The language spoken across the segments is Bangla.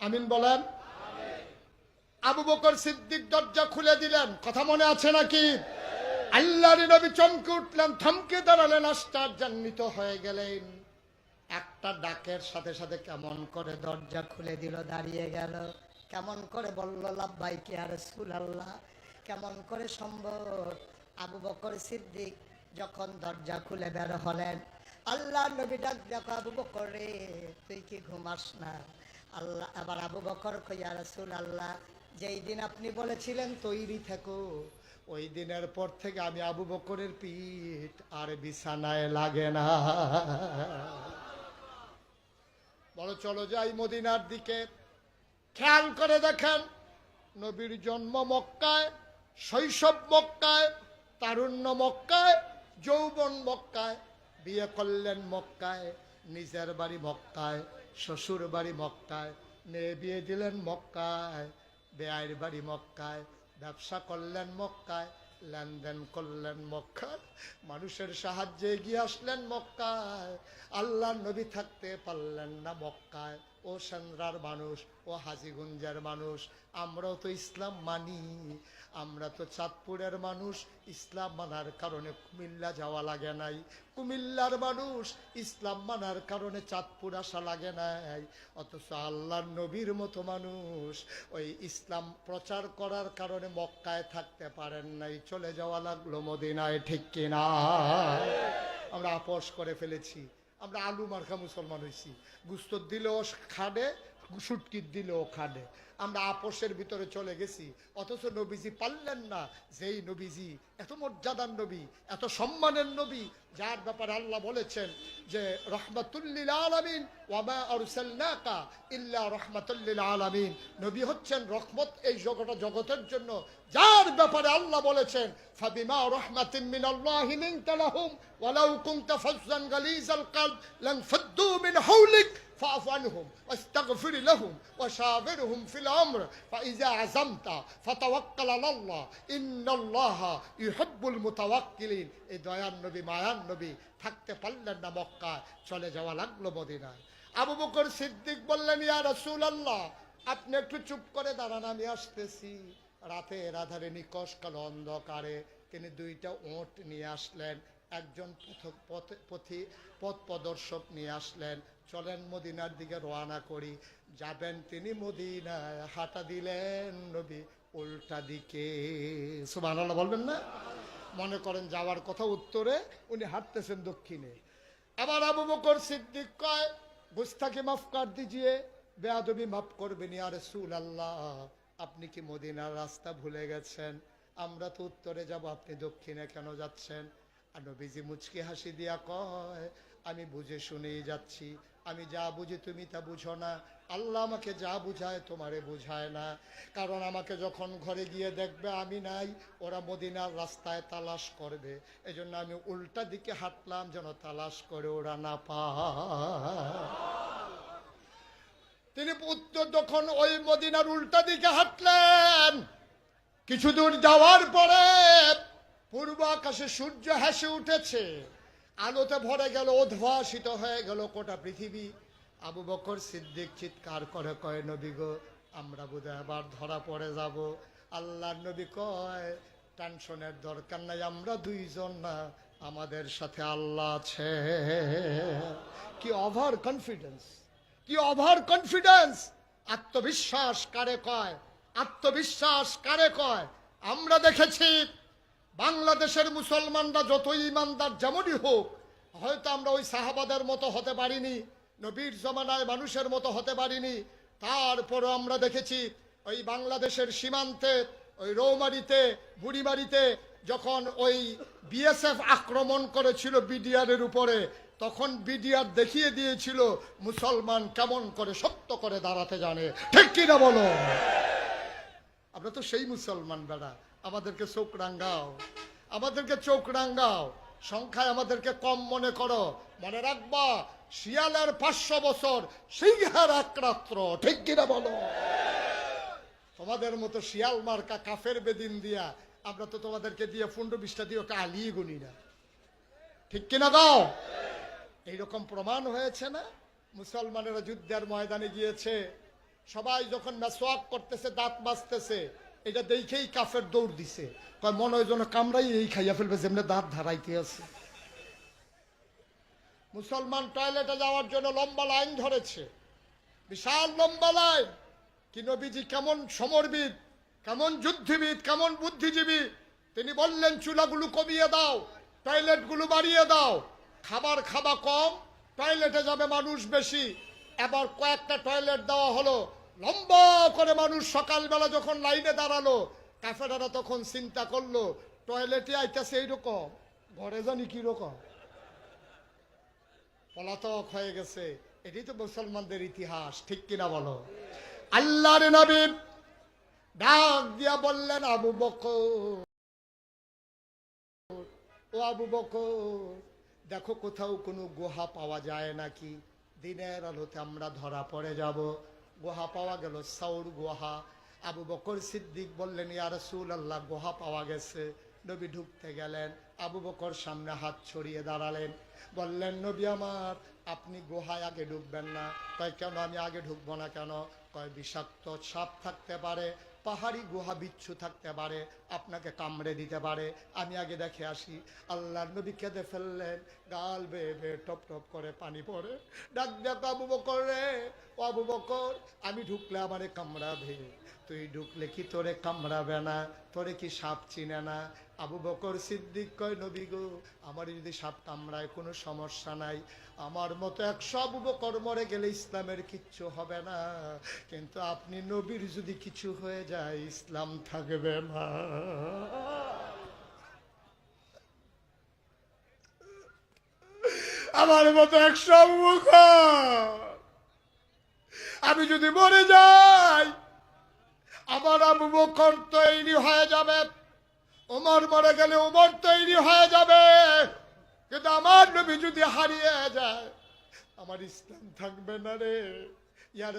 আমিন বলেন। আবু বকর সিদ্দিক দরজা খুলে দিলেন। কথা মনে আছে নাকি? আল্লাহর নবী চমকে উঠলেন, থমকে দাঁড়ালেন, আশ্চর্যান্বিত হয়ে গেলেন। একটা ডাকের সাথে সাথে কেমন করে দরজা খুলে দিল, দাঁড়িয়ে গেল। কেমন করে বলল, লাভবাই কে আর স্কুল আল্লাহ? কেমন করে সম্ভব? আবু বকর সিদ্দিক যখন দরজা খুলে বের হলেন আল্লাহ নবী ডাক দেখো, আবু বকর রে, তুই কি ঘুমাস না? আল্লাহ, আবার আবু বকর কইয়া রসুল আল্লাহ যেই দিন আপনি বলেছিলেন তৈরি থেকো, ওই দিনের পর থেকে আমি আবু বকরের পিঠ আর বিছানায় লাগে না। বলো, চলো যাই মদিনার দিকে। খেয়াল করে দেখেন, নবীর জন্ম মক্কায়, শৈশব মক্কায়, তারুণ্য মক্কায়, যৌবন মক্কায়, বিয়ে করলেন মক্কায়, নিজের বাড়ি মক্কায় শ্বশুর বাড়ি মক্কায়, মেয়ে বিয়ে দিলেন মক্কায় বেআইর বাড়ি মক্কায়, ব্যবসা করলেন মক্কায়, লেনদেন করলেন মক্কায়, মানুষের সাহায্যে এগিয়ে আসলেন মক্কায় আল্লাহ নবী থাকতে পারলেন না মক্কায়। ও সেন্দ্রার মানুষ, ও হাজিগুঞ্জার মানুষ, আমরাও তো ইসলাম মানি। আমরা তো চাঁদপুরের মানুষ, ইসলাম মানার কারণে কুমিল্লা যাওয়া লাগে নাই। কুমিল্লার মানুষ, ইসলাম মানার কারণে চাঁদপুর আসা লাগে নাই। অথচ আল্লাহর নবীর মতো মানুষ, ওই ইসলাম প্রচার করার কারণে মক্কায় থাকতে পারেন নাই। চলে যাওয়া লাগল মদিনায়, ঠিক কিনা? আমরা আপোষ করে ফেলেছি। আমরা আলু মার্খা মুসলমান হয়েছি গুস্তর দিলেও খাডে সুটকির দিলেও খাডে আমরা আপোষের ভিতরে চলে গেছি। অথচ নবীজি পারলেন না। যেই নবীজি এত মর্যাদার নবী, এত সম্মানের নবী, যার ব্যাপারে আল্লাহ বলেছেন যে রহমাতুল্লিল আলমিন ইল্লা রহমাতুল্লিল আলমিন। নবী হচ্ছেন রহমত এই জগত জগতের জন্য। যার ব্যাপারে আল্লাহ বলেছেন, ফাবিমা রহমাতিন মিন আল্লাহি লিনতা লাহুম, ওয়ালাউ কুনতা ফাজ্জান মিন ফিল الامر فاذا عزمت فتوكل على الله ان الله يحب المتوكلين এই দয়ার নবী মায়ার নবী থাকতে পারলেন না মক্কায় চলে যাওয়া লাগলো মদিনায় আবু বকর সিদ্দিক বললেন ইয়া রাসূলুল্লাহ আপনি একটু চুপ করে দাঁড়ান আমি আসতেছি রাতে রাধারে নিকশ কাল অন্ধকারে তিনি দুইটা ওট নিয়ে আসলেন একজন পথ পথ- প্রদর্শক নিয়ে আসলেন। চলেন মদিনার দিকে রওনা করি। যাবেন তিনি মদিনায়। হাঁটা দিলেন নবী উল্টা দিকে। সুবহানাল্লাহ বলবেন না? মনে করেন যাওয়ার কথা উত্তরে উনি হাঁটতেছেন দক্ষিণে। আবার আবু বকর সিদ্দিক কয় গুস্তাকে মাফ কর দিজিয়ে, বেয়াদবি মাফ করবেন ইয়া রাসূল আল্লাহ আপনি কি মদিনার রাস্তা ভুলে গেছেন? আমরা তো উত্তরে যাব, আপনি দক্ষিণে কেন যাচ্ছেন? নবীজি মুচকি হাসি দিয়া কয়, আমি বুঝে শুনেই যাচ্ছি, আমি যা বুঝি তুমি তা বুঝো না। আল্লাহ আমাকে যা বুঝায় তোমারে বুঝায় না। কারণ আমাকে যখন ঘরে গিয়ে দেখবে আমি নাই, ওরা মদিনার রাস্তায় তালাশ করবে। এজন্য আমি উল্টা দিকে হাঁটলাম যেন তালাশ করে ওরা না পায়। তিনি উত্তর যখন ওই মদিনার উল্টা দিকে হাঁটলেন। কিছু দূর যাওয়ার পরে পূর্ব আকাশে সূর্য হেসে উঠেছে। আলোতে ভরে গেল, উদ্ভাসিত হয়ে গেল গোটা পৃথিবী। আবু বকর সিদ্দিক চিৎকার করে, কয়, নবী গো, আমরা বোধহয় আবার ধরা পড়ে যাব। আল্লাহর নবী কয়, টেনশনের দরকার নাই, আমরা দুইজন না, আমাদের সাথে আল্লাহ আছে। কি ওভার কনফিডেন্স কি ওভার কনফিডেন্স আত্মবিশ্বাস কারে কয়? আত্মবিশ্বাস কারে কয়? আমরা দেখেছি বাংলাদেশের মুসলমানরা যতই ইমানদার যেমনই হোক, হয়তো আমরা ওই সাহাবাদের মতো হতে পারিনি, নবীর জমানায় মানুষের মতো হতে পারিনি। তারপরও আমরা দেখেছি ওই বাংলাদেশের সীমান্তে, ওই রৌমারিতে, বুড়িমারিতে যখন ওই বিএসএফ আক্রমণ করেছিল বিডিআরের উপরে, তখন বিডিআর দেখিয়ে দিয়েছিল মুসলমান কেমন করে সত্য করে দাঁড়াতে জানে। ঠিক কিনা বলো? আমরা তো সেই মুসলমান বেড়া। আমাদেরকে চোখ রাঙ্গাও আমাদেরকে চোখ রাঙ্গাও সংখ্যায় আমাদেরকে কম মনে করো। মনে রাখবা, শিয়ালের পাঁচশো বছর সিংহের এক রাত্র ঠিক কিনা বলো? তোমাদের মতো শিয়াল মার্কা কাফের বেদিন দিয়া আমরা তো তোমাদেরকে দিয়ে ফুন্ড বিশটা দিয়ে ওকে আলিয়ে গুনি না। ঠিক কিনা দাও? এইরকম প্রমাণ হয়েছে না? মুসলমানেরা যুদ্ধের ময়দানে গিয়েছে। সবাই যখন মেসোয়াক করতেছে, দাঁত মাজতেছে এটা দেখেই কাফের দৌড় দিছে। কয়, মনে হয় যেন কামড়াই এই খাইয়া ফেলবে, যেমনি দাঁত ধারাইতে আছে। মুসলমান টয়লেটে যাওয়ার জন্য লম্বা লাইন ধরেছে। বিশাল লম্বা লাইন। কি নবীজি কেমন সমরবিদ, কেমন যুদ্ধবিদ, কেমন বুদ্ধিজীবী। তিনি বললেন, চুলাগুলো কমিয়ে দাও, টয়লেটগুলো বাড়িয়ে দাও। খাবার খাবা কম, টয়লেটে যাবে মানুষ বেশি। এবার কয়েকটা টয়লেট দেওয়া হলো। লম্বা করে মানুষ সকালবেলা যখন লাইনে দাঁড়াল কাফেরারা তখন চিন্তা করল, টয়লেটে আইতেছে এইরকম, ঘরে জানি কীরকম? পলাতক হয়ে গেছে। এটাই তো মুসলমানদের ইতিহাস, ঠিক কিনা বলো? আল্লাহর নবী ডাক দিয়া বললেন, আবু বকর, ও আবু বকর, দেখো কোথাও কোনো গুহা পাওয়া যায় নাকি? দিনের আলোতে আমরা ধরা পড়ে যাব। গুহা পাওয়া গেল সাউর গুহা। আবু বকর সিদ্দিক বললেন, ইয়া রসুল আল্লাহ গুহা পাওয়া গেছে। নবী ঢুকতে গেলেন, আবু বকর সামনে হাত ছড়িয়ে দাঁড়ালেন। বললেন, নবী আমার, আপনি গুহায় আগে ঢুকবেন না। কয়, কেন? আমি আগে ঢুকবো না কেন? কয়, বিষাক্ত সাপ থাকতে পারে পাহাড়ি গুহা বিচ্ছু থাকতে পারে, আপনাকে কামড়ে দিতে পারে। আমি আগে দেখে আসি আল্লাহ নবী কেঁদে ফেললেন, গাল বেয়ে বেয়ে টপ টপ করে পানি পড়ে। ডাক ডাক আবু বকর রে আবু বকর, আমি ঢুকলে আমারে কামড়াবে। তুই ঢুকলে কি তোরে কামড়াবে না, তোরে কি সাপ চিনে না? আবু বকর সিদ্দিক কয়, নবী গো, আমার যদি সাপ কামড়ায় কোনো সমস্যা নাই, আমার মতো একশো আবু বকর মরে গেলে ইসলামের কিচ্ছু হবে না। কিন্তু আপনি নবীর যদি কিছু হয়ে যায়, ইসলাম থাকবে না। আমার মতো একশো আবু বকর, আমি যদি মরে যাই, আমার আবু বকর তৈরি হয়ে যাবে। ওমর মরে গেলে ওমর তৈরি হয়ে যাবে। কিন্তু আমার নবী যদি হারিয়ে যায়, আমার ইসলাম থাকবে না রে। ইয়ার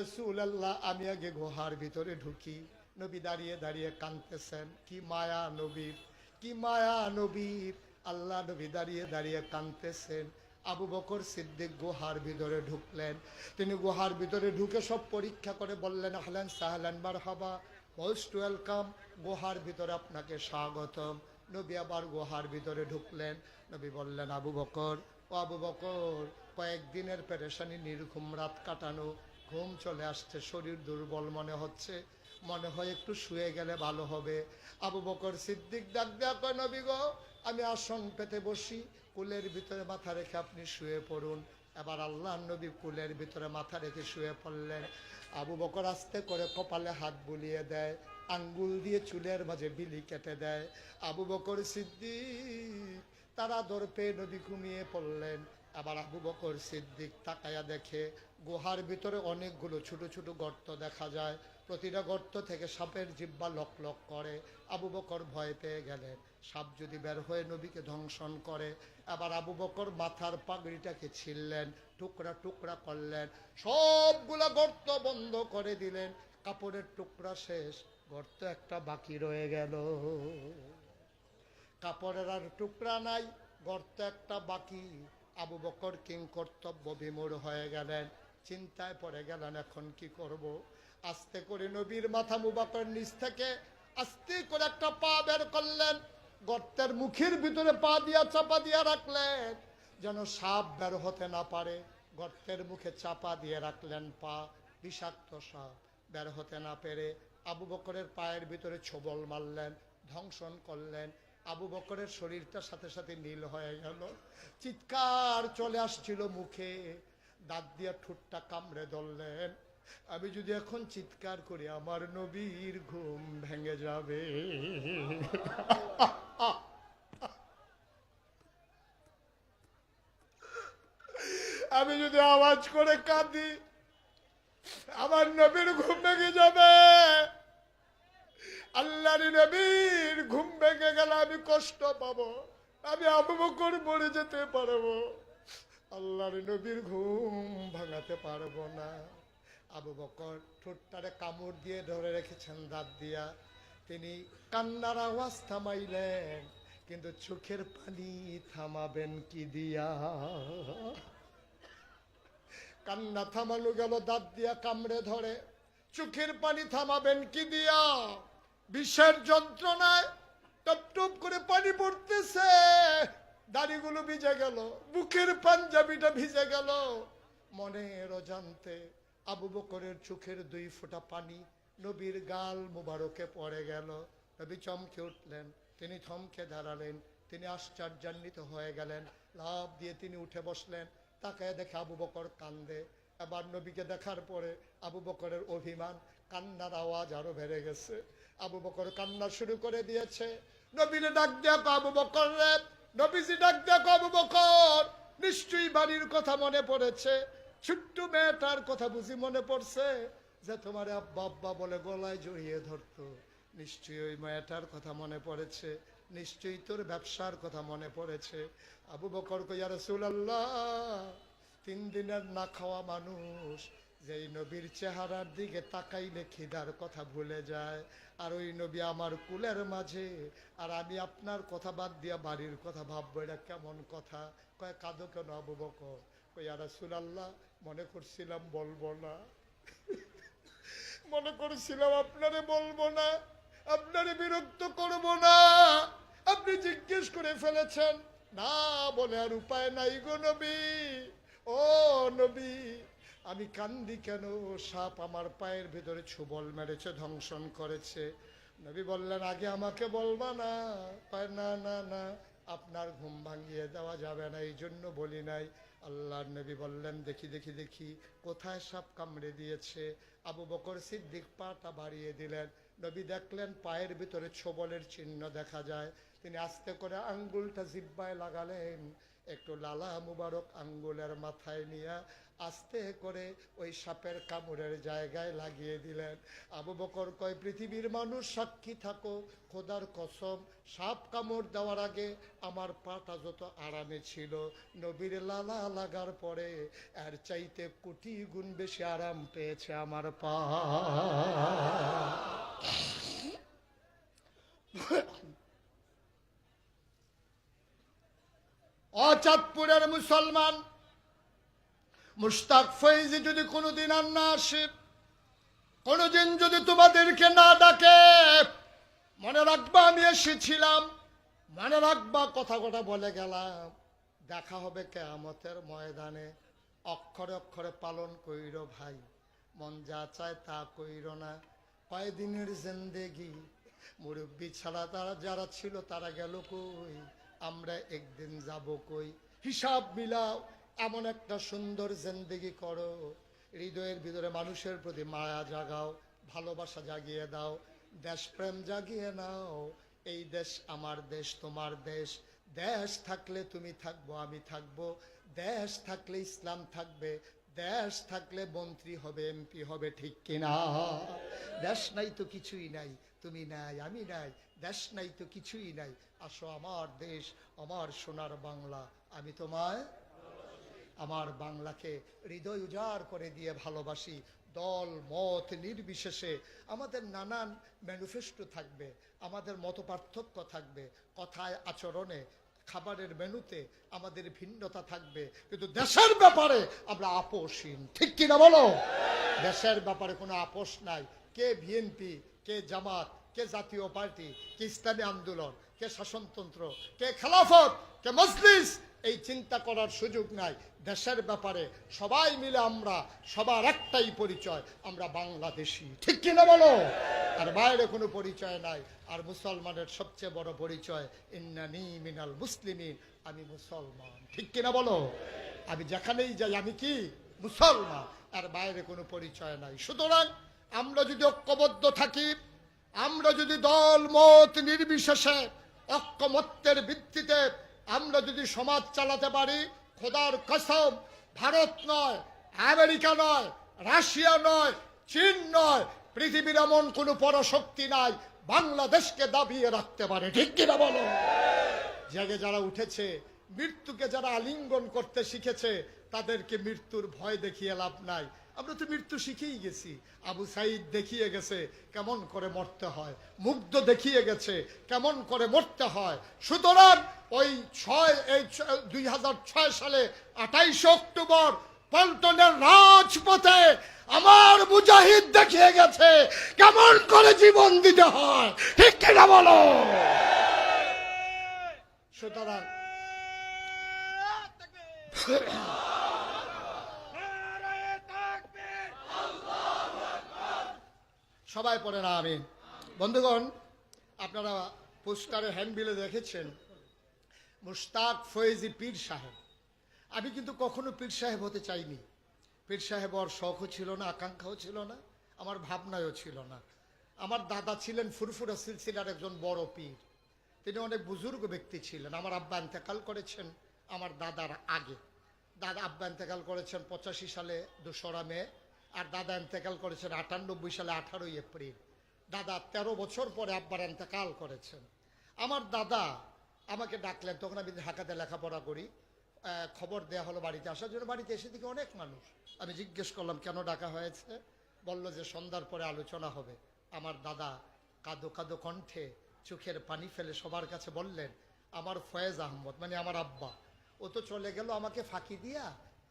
আল্লাহ আমি আগে গুহার ভিতরে ঢুকি। নবী দাঁড়িয়ে দাঁড়িয়ে কাঁদতেছেন, কি মায়া নবীর, কি মায়া নবীর। আল্লাহ নবী দাঁড়িয়ে দাঁড়িয়ে কাঁদতেছেন। আবু বকর সিদ্দিক গুহার ভিতরে ঢুকলেন। তিনি গুহার ভিতরে ঢুকে সব পরীক্ষা করে বললেন, আহলেন সাহলেন বার হবা মোস্ট ওয়েলকাম গুহার ভিতরে আপনাকে স্বাগতম। নবী আবার গুহার ভিতরে ঢুকলেন। নবী বললেন, আবু বকর, ও আবু বকর, কয়েকদিনের পেরেশানি, নির্ঘুম রাত কাটানো, ঘুম চলে আসছে, শরীর দুর্বল মনে হচ্ছে, মনে হয় একটু শুয়ে গেলে ভালো হবে। আবু বকর সিদ্দিক ডাক দেয়া কয়, নবী গো, আমি আসন পেতে বসি। কুলের ভিতরে মাথা রেখে আপনি শুয়ে পড়ুন। এবার আল্লাহ নবী কুলের ভিতরে মাথা রেখে শুয়ে পড়লেন। আবু বকর আস্তে করে কপালে হাত বুলিয়ে দেয়, আঙ্গুল দিয়ে চুলের মাঝে বিলি কেটে দেয়। আবু বকর সিদ্দিক তারা দর পেয়ে নদী ঘুমিয়ে পড়লেন। আবার আবু বকর সিদ্দিক তাকায়া দেখে, গুহার ভিতরে অনেকগুলো ছোট ছোট গর্ত দেখা যায়। প্রতিটা গর্ত থেকে সাপের জিব্বা লক লক করে। আবু বকর ভয় পেয়ে গেলেন। সাপ যদি বের হয়ে নবীকে ধ্বংসন করে, আবার আবু বকর মাথার পাগড়িটাকে ছিললেন টুকরা টুকরা করলেন, সবগুলা গর্ত বন্ধ করে দিলেন। কাপড়ের টুকরা শেষ, গর্ত একটা বাকি রয়ে গেল। কাপড়ের আর টুকরা নাই, গর্ত একটা বাকি। আবু বকর কিং কর্তব্য বিমূঢ় হয়ে গেলেন। চিন্তায় পড়ে গেলেন, এখন কি করব? আস্তে করে নবীর মাথা মুবাকর নিচ থেকে আস্তে করে একটা পা বের করলেন, গর্তের মুখের ভিতরে পা দিয়া চাপা দিয়া রাখলেন, যেন সাপ বের হতে না পারে। গর্তের মুখে চাপা দিয়ে রাখলেন পা, বিষাক্ত সাপ বের হতে না পেরে। আবু বকরের পায়ের ভিতরে ছবল মারলেন, ধ্বংসন করলেন। আবু বকরের শরীরটা সাথে সাথে নীল হয়ে গেল। চিৎকার চলে আসছিল মুখে। দাঁত দিয়ে ঠোঁটটা কামড়ে ধরলেন। আমি যদি এখন চিৎকার করি, আমার নবীর ঘুম ভেঙে যাবে। আমি যদি আওয়াজ করে কাঁদি, আমার নবীর ঘুম ভেঙে যাবে। আল্লাহর নবীর ঘুম ভেঙে গেলে আমি কষ্ট পাবো, আমি আবু মরে যেতে পারব। আল্লাহর নবীর ঘুম ভাঙাতে পারব না। আবু বকর ঠোঁটটারে কামড় দিয়ে ধরে রেখেছেন, দাঁত দিয়া। তিনি কান্নার আওয়াজ থামাইলেন, কিন্তু চোখের পানি থামাবেন কি দিয়া? কান্না থামানো গেল, দাঁত দিয়া কামড়ে ধরে। চোখের পানি থামাবেন কি দিয়া? বিষের যন্ত্রণায় টপ টপ করে পানি পড়তেছে। দাড়িগুলো ভিজে গেল, বুকের পাঞ্জাবিটা ভিজে গেল। মনের অজান্তে আবু বকরের চোখের দুই ফোঁটা পানি নবীর গাল মুবারকে পড়ে গেল। নবী চমকে উঠলেন, তিনি থমকে দাঁড়ালেন, তিনি আশ্চর্যান্বিত হয়ে গেলেন লাভ দিয়ে তিনি উঠে বসলেন, তাকায় দেখে আবু বকর কান্দে। এবার নবীকে দেখার পরে আবু বকরের অভিমান, কান্নার আওয়াজ আরও বেড়ে গেছে। আবু বকর কান্না শুরু করে দিয়েছে, নবীরে ডাক দেখো আবু বকর রে, নবীজি ডাক দেখো আবু বকর। নিশ্চয়ই বাড়ির কথা মনে পড়েছে। ছোট্ট মেয়েটার কথা বুঝি মনে পড়ছে যে তোমার আব্বা আব্বা বলে গলায় জড়িয়ে ধরতো। নিশ্চয়ই ওই মেয়েটার কথা মনে পড়েছে, নিশ্চয়ই তোর ব্যবসার কথা মনে পড়েছে। আবু বকর কইয়া রসুল্লাহ তিন দিনের না খাওয়া মানুষ, যেই নবীর চেহারার দিকে তাকাইলে খিদার কথা ভুলে যায়। আর ওই নবী আমার কুলের মাঝে, আর আমি আপনার কথা বাদ দিয়া বাড়ির কথা ভাববো, এটা কেমন কথা? কয়, কাঁদো কেন আবু বকর? কইয়া রসুলাল্লাহ মনে করছিলাম বলব না। মনে করেছিলাম আপনারে বলব না, আপনারে বিরক্ত করব না। আপনি জিজ্ঞেস করে ফেলেছেন, না, বলে আর উপায় নাই গো নবী। ও নবী, আমি কান্দি কেন? সাপ আমার পায়ের ভিতরে ছুবল মেরেছে, ধ্বংসন করেছে। নবী বললেন, আগে আমাকে বলবা না। না না না। আপনার ঘুম ভাঙিয়ে দেওয়া যাবে না, এই জন্য বলি নাই। আল্লাহর নবী বললেন, দেখি দেখি দেখি, কোথায় সাপ কামড়ে দিয়েছে? আবু বকর সিদ্দিক পাটা বাড়িয়ে দিলেন। নবী দেখলেন, পায়ের ভিতরে ছোবলের চিহ্ন দেখা যায়। তিনি আস্তে করে আঙ্গুলটা জিব্বায় লাগালেন। একটু লালা মুবারক আঙ্গুলের মাথায় নিয়ে আস্তে করে ওই সাপের কামড়ের জায়গায় লাগিয়ে দিলেন। আবু বকর কয়, পৃথিবীর মানুষ সাক্ষী থাকো, খোদার কসম, সাপ কামড় দেওয়ার আগে আমার পাটা যত আরামে ছিল, নবীর লালা লাগার পরে আর চাইতে কোটি গুণ বেশি আরাম পেয়েছে আমার পা। অচাঁদপুরের মুসলমান মুস্তাক ফৈজি যদি কোনোদিন আর না আসে, কোনোদিন যদি তোমাদেরকে না ডাকে, মনে রাখবা আমি এসেছিলাম, মনে রাখবা কথা কথা বলে গেলাম। দেখা হবে কেয়ামতের ময়দানে, অক্ষরে অক্ষরে পালন কইর ভাই, মন যা চায় তা কইর না। কয়দিনের জিন্দেগি, মুরব্বী ছাড়া তারা যারা ছিল তারা গেল কই? আমরা একদিন যাব কই? হিসাব মিলাও এমন একটা সুন্দর জিন্দেগি করো। হৃদয়ের ভিতরে মানুষের প্রতি মায়া জাগাও, ভালোবাসা জাগিয়ে দাও, দেশপ্রেম জাগিয়ে নাও। এই দেশ আমার দেশ, তোমার দেশ। দেশ থাকলে তুমি থাকব, আমি থাকব। দেশ থাকলে ইসলাম থাকবে। দেশ থাকলে মন্ত্রী হবে, এমপি হবে, ঠিক কিনা? দেশ নাই তো কিছুই নাই। তুমি নাই, আমি নাই। দেশ নাই তো কিছুই নাই। আসো আমার দেশ, আমার সোনার বাংলা। আমি তোমায় আমার বাংলাকে হৃদয় উজাড় করে দিয়ে ভালোবাসি। দল, মত নির্বিশেষে আমাদের নানান ম্যানিফেস্টো থাকবে, আমাদের মত পার্থক্য থাকবে, কথায়, আচরণে, খাবারের মেনুতে আমাদের ভিন্নতা থাকবে। কিন্তু দেশের ব্যাপারে আমরা আপোষহীন। ঠিক কিনা বলো? দেশের ব্যাপারে কোনো আপোষ নাই। কে বিএনপি কে জামাত, কে জাতীয় পার্টি, কে ইসলামী আন্দোলন, কে শাসনতন্ত্র, কে খেলাফত, কে মজলিস এই চিন্তা করার সুযোগ নাই। দেশের ব্যাপারে সবাই মিলে আমরা, সবার একটাই পরিচয়, আমরা বাংলাদেশি। ঠিক কিনা বলো? আর বাইরে কোনো পরিচয় নাই। আর মুসলমানের সবচেয়ে বড় পরিচয়, ইন্নানি মিনাল মুসলিমিন, আমি মুসলমান। ঠিক কিনা বলো? আমি যেখানেই যাই, আমি কি? মুসলমান। আর বাইরে কোনো পরিচয় নাই। সুতরাং আমরা যদি ঐক্যবদ্ধ থাকি, আমরা যদি দল মত নির্বিশেষে ঐক্যমত্যের ভিত্তিতে আমরা যদি সমাজ চালাতে পারি, খোদার কসম, ভারত নয়, আমেরিকা নয়, রাশিয়া নয়, চীন নয়, পৃথিবীর এমন কোনো পরশক্তি নাই বাংলাদেশকে দাবিয়ে রাখতে পারে। ঠিক কিনা বলো? জেগে যারা উঠেছে, মৃত্যুকে যারা আলিঙ্গন করতে শিখেছে, তাদেরকে মৃত্যুর ভয় দেখিয়ে লাভ নাই। আমরা তো মৃত্যু শিখেই গেছি। আবু সাইদ দেখিয়ে গেছে কেমন করে মরতে হয়। মুগ্ধ দেখিয়ে গেছে কেমন করে মরতে হয়। সুতরাং ওই ছয়, এই দুই হাজার ছয় সালে আঠাইশে অক্টোবর পল্টনের রাজপথে আমার মুজাহিদ দেখিয়ে গেছে কেমন করে জীবন দিতে হয়। ঠিক কিনা বলো? সুতরাং সবাই পড়ে না আমি বন্ধুগণ, আপনারা পোস্টারে হ্যান্ডবিলে দেখেছেন মুশতাক ফয়েজি পীর সাহেব। আমি কিন্তু কখনো পীর সাহেব হতে চাইনি। পীর সাহেব ওর শখও ছিল না, আকাঙ্ক্ষাও ছিল না, আমার ভাবনায়ও ছিল না। আমার দাদা ছিলেন ফুরফুরা সিলসিলার একজন বড় পীর। তিনি অনেক বুজুর্গ ব্যক্তি ছিলেন। আমার আব্বা ইন্তেকাল করেছেন আমার দাদার আগে। দাদা আব্বা ইন্তেকাল করেছেন পঁচাশি সালে দোসরা মে আর দাদা ইন্তেকাল করেছেন আটানব্বই সালে আঠারোই এপ্রিল। দাদা তেরো বছর পরে আব্বার ইন্তেকাল করেছেন। আমার দাদা আমাকে ডাকলেন, তখন আমি ঢাকাতে লেখাপড়া করি। খবর দেয়া হলো বাড়িতে আসার জন্য। বাড়িতে এসে দিকে অনেক মানুষ। আমি জিজ্ঞেস করলাম, কেন ডাকা হয়েছে? বলল যে সন্ধ্যার পরে আলোচনা হবে। আমার দাদা কাদো কাদো কণ্ঠে চোখের পানি ফেলে সবার কাছে বললেন, আমার ফয়েজ আহমদ মানে আমার আব্বা। ও তো চলে গেল আমাকে ফাঁকি দিয়া।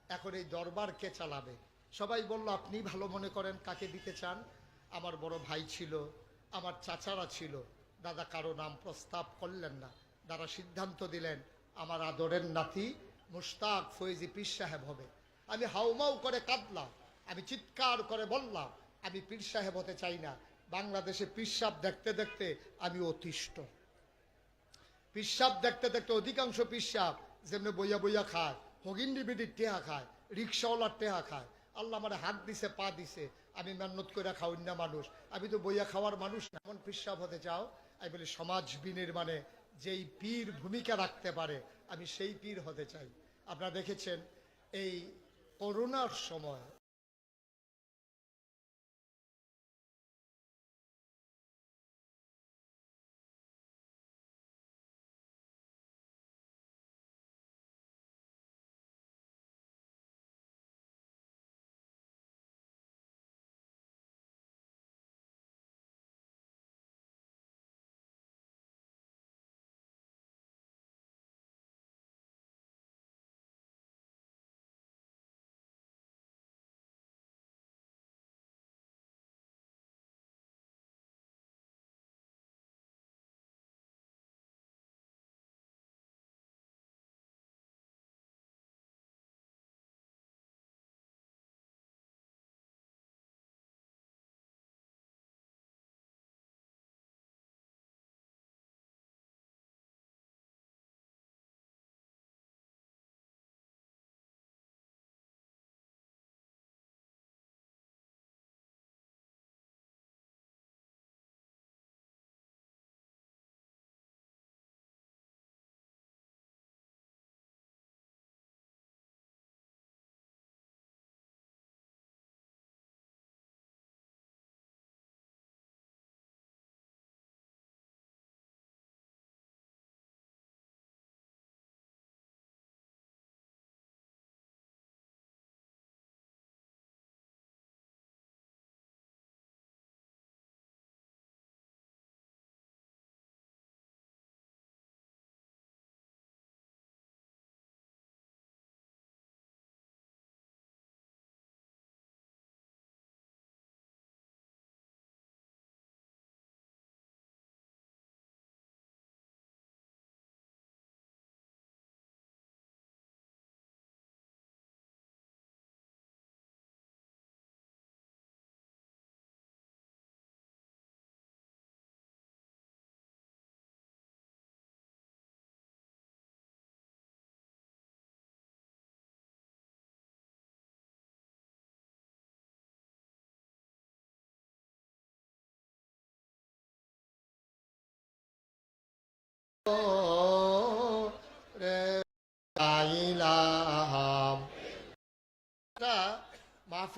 এখন এই দরবার কে চালাবে? সবাই বলল, আপনি ভালো মনে করেন কাকে দিতে চান? আমার বড় ভাই ছিল, আমার চাচারা ছিল। দাদা, কারও নাম প্রস্তাব করলেন না। দাদা সিদ্ধান্ত দিলেন, আমার আদরের নাতি মুশতাক ফৈজি পীর সাহেব হবে। আমি হাউমাউ করে কাঁদলাম। আমি চিৎকার করে বললাম, আমি পীর সাহেব হতে চাই না। বাংলাদেশে পিসাব দেখতে দেখতে আমি অতিষ্ঠ। পিসাব দেখতে দেখতে অধিকাংশ পিসাব যেমনি বইয়া বইয়া খায় হগিন্ডি বিডির টেহা খায়, রিক্সাওয়ালার টেহা খায়। আল্লাহ আমার হাত দিছে, পা দিছে। আমি মেহনত করে খাও না মানুষ। আমি তো বইয়া খাওয়ার মানুষ না। এমন পিসাব হতে চাও? আমি বলি, সমাজ বিনির্মাণে যেই পীর ভূমিকা রাখতে পারে, আমি সেই পীর হতে চাই। আপনারা দেখেছেন, এই করোনার সময়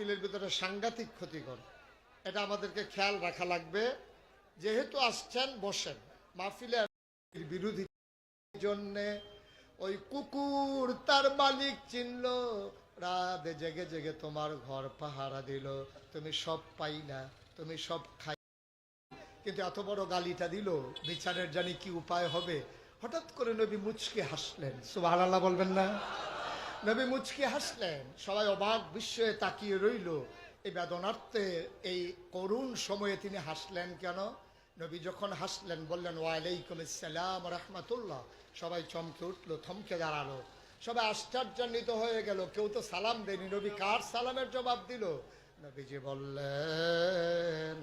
মাহফিলের ভিতরে সাংঘাতিক ক্ষতিকর। এটা আমাদেরকে খেয়াল রাখা লাগবে। যেহেতু আসছেন, বসেন। মাহফিলের বিরোধী জন্যে ওই কুকুর তার মালিক চিনল। রাত জেগে জেগে তোমার ঘর পাহারা দিল। তুমি সব পাই না, তুমি সব খাই। কিন্তু এত বড় গালিটা দিল, বিচারের জানি কি উপায় হবে? হঠাৎ করে নবী মুচকে হাসলেন। সুবহানাল্লাহ বলবেন না? নবী মুচকি হাসলেন, সবাই অবাক বিস্ময়ে তাকিয়ে রইল। এই বেদনার্থে এই করুণ সময়ে তিনি হাসলেন কেন? নবী যখন হাসলেন, বললেন, ওয়ালাইকুম আসসালাম রহমাতুল্লাহ। সবাই চমকে উঠল, থমকে দাঁড়াল। সবাই আশ্চর্যান্বিত হয়ে গেল, কেউ তো সালাম দেয়নি। নবী কার সালামের জবাব দিল? নবীজি বললেন,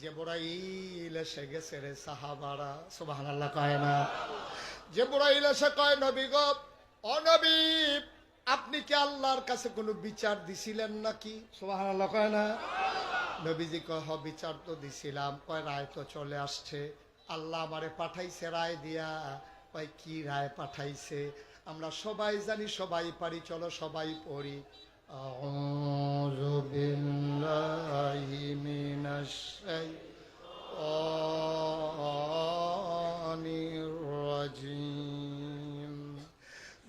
যে বড়াইল এসে গেছে রে সাহাবারা। সুবাহান আল্লাহ কয় না। যে বুড়াইল এসে কয়, নবী গো, অনবী আপনি কি আল্লাহর কাছে কোনো বিচার দিছিলেন নাকি সুবাহান আল্লাহ কয় না নবীজি কয় হ বিচার তো দিছিলাম কয় রায় তো চলে আসছে আল্লাহ আমারে পাঠাইছে রায় দিয়া কয় কি রায় পাঠাইছে আমরা সবাই জানি সবাই পারি চলো সবাই পড়ি أعوذ بالله من الشيطان الرجيم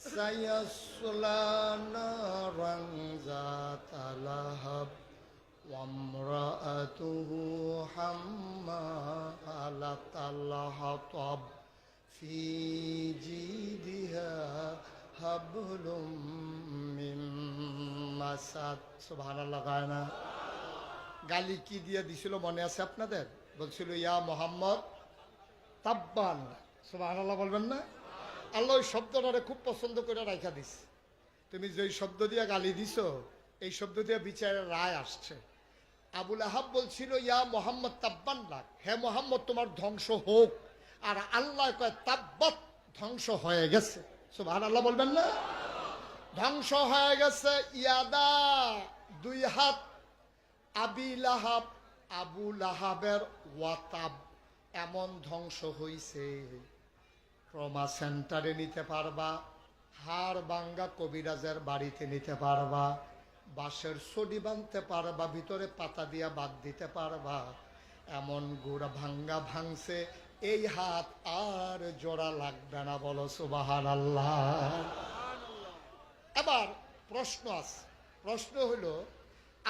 سيصلى نارا ذات لهب وامرأته حمالة الحطب في جيدها حبل من مسد سبحان الله গায়না গালি কি দিয়ে দিছিল মনে আছে আপনাদের বলছিল ইয়া মোহাম্মদ তাব্বান সুবহানাল্লাহ বলবেন না আল্লাহ ওই শব্দটারে খুব পছন্দ করে রাখা দিস তুমি যে শব্দ দিয়ে গালি দিছো, এই শব্দ দিয়ে বিচারের রায় আসছে। আবুল আহাব বলছিল, ইয়া মোহাম্মদ তাব্বান লাগ হে মোহাম্মদ, তোমার ধ্বংস হোক। আর আল্লাহ কয়, তাব্বাত ধ্বংস হয়ে গেছে। সুবহান আল্লাহ বলবেন না? ধ্বংস হয়ে গেছে, ইয়াদা, দুই হাত। আবি লাহাব, আবু লাহাবের ওয়াতাব, এমন ধ্বংস হইছে। ট্রমা সেন্টারে নিতে পারবা, হাড় বাঙ্গা কবিরাজের বাড়িতে নিতে পারবা, বাঁশের সডি বাঁধতে পারবা, ভিতরে পাতা দিয়া বাদ দিতে পারবা। এমন গুড়া ভাঙ্গা ভাঙছে, এই হাত আর জোড়া লাগবে না বলো সুবাহান আল্লাহ এবার প্রশ্ন আছে প্রশ্ন হলো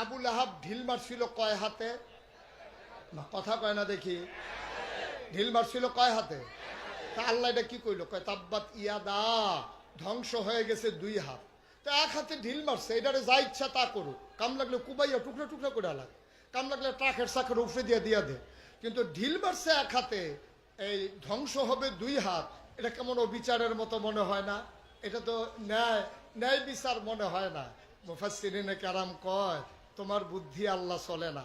আবুল আহাব ঢিল মারছিল কয় হাতে? কথা কয় না দেখি। ঢিল মারছিল কয় হাতে? তা আল্লাহ এটা কি কইলো? কয়, তাব্বাত ইয়াদা, ধ্বংস হয়ে গেছে দুই হাত। তা এক হাতে ঢিল মারছে, এটারে যা ইচ্ছা তা করুক। কাম লাগলে কুবাইয়া টুকরো টুকরো করে আলাগ। কাম লাগলে ট্রাকের চাকের উপরে দিয়ে দিয়া দে। কিন্তু ঢিল মারছে এক হাতে, এই ধ্বংস হবে দুই হাত, এটা কেমন অবিচারের মতো মনে হয় না? এটা তো ন্যায় ন্যায় বিচার মনে হয় না। মুফাসিরিনে কারাম কয়, তোমার বুদ্ধি আল্লাহ চলে না।